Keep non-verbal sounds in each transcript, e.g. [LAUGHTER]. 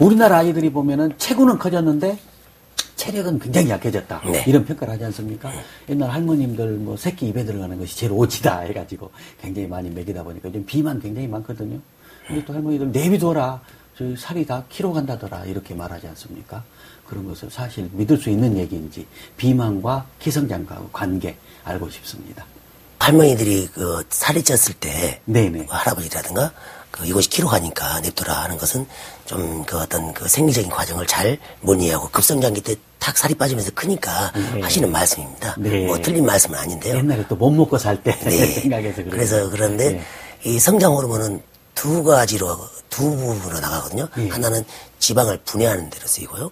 우리나라 아이들이 보면은 체구는 커졌는데 체력은 굉장히 약해졌다. 네. 이런 평가를 하지 않습니까? 옛날 할머님들 뭐 새끼 입에 들어가는 것이 제일 오지다 해가지고 굉장히 많이 먹이다 보니까 요즘 비만 굉장히 많거든요. 근데 또 할머니들 내비둬라. 저 살이 다 키로 간다더라. 이렇게 말하지 않습니까? 그런 것을 사실 믿을 수 있는 얘기인지 비만과 기성장과 관계 알고 싶습니다. 할머니들이 그 살이 쪘을 때 네네. 그 할아버지라든가 그 이것이 키로 가니까 냅둬라 하는 것은 좀 그 어떤 그 생리적인 과정을 잘 못 이해하고 급성장기 때 탁 살이 빠지면서 크니까 네. 하시는 말씀입니다. 네. 뭐 틀린 말씀은 아닌데요. 옛날에 또 못 먹고 살때 네. [LAUGHS] 생각해서 그래요. 그래서 그런데 네. 이 성장 호르몬은 두 가지로 두 부분으로 나가거든요. 네. 하나는 지방을 분해하는 데로 쓰이고요.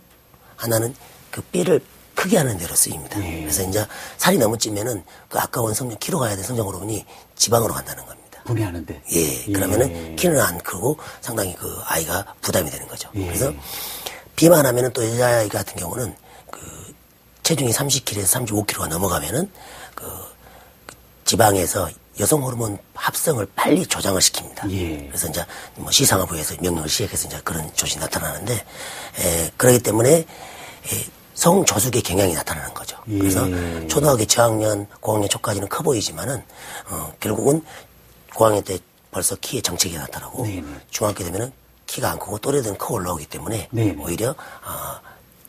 하나는 그 뼈를 크게 하는 데로 쓰입니다. 네. 그래서 이제 살이 너무 찌면은 그 아까운 성장 키로 가야 될 성장 호르몬이 지방으로 간다는 겁니다. 분해하는데. 예, 그러면은 키는 안 크고 상당히 그 아이가 부담이 되는 거죠. 예. 그래서 비만하면은 또 여자아이 같은 경우는 그 체중이 30kg에서 35kg가 넘어가면은 그 지방에서 여성 호르몬 합성을 빨리 조장을 시킵니다. 예. 그래서 이제 뭐 시상하부에서 명령을 시작해서 이제 그런 조짐이 나타나는데 에, 그렇기 때문에 에, 성조숙의 경향이 나타나는 거죠. 그래서 예. 초등학교 저학년, 고학년 초까지는 커 보이지만은 어, 결국은 고학년 때 벌써 키에 정책이 나타나고 네네. 중학교 되면은 키가 안 크고 또래들은 커 올라오기 때문에 네네. 오히려 어,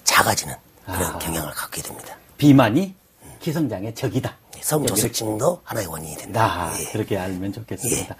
작아지는 그런 아. 경향을 갖게 됩니다. 비만이 기성장의 적이다. 성조숙증도 하나의 원인이 된다. 나 예. 그렇게 알면 좋겠습니다.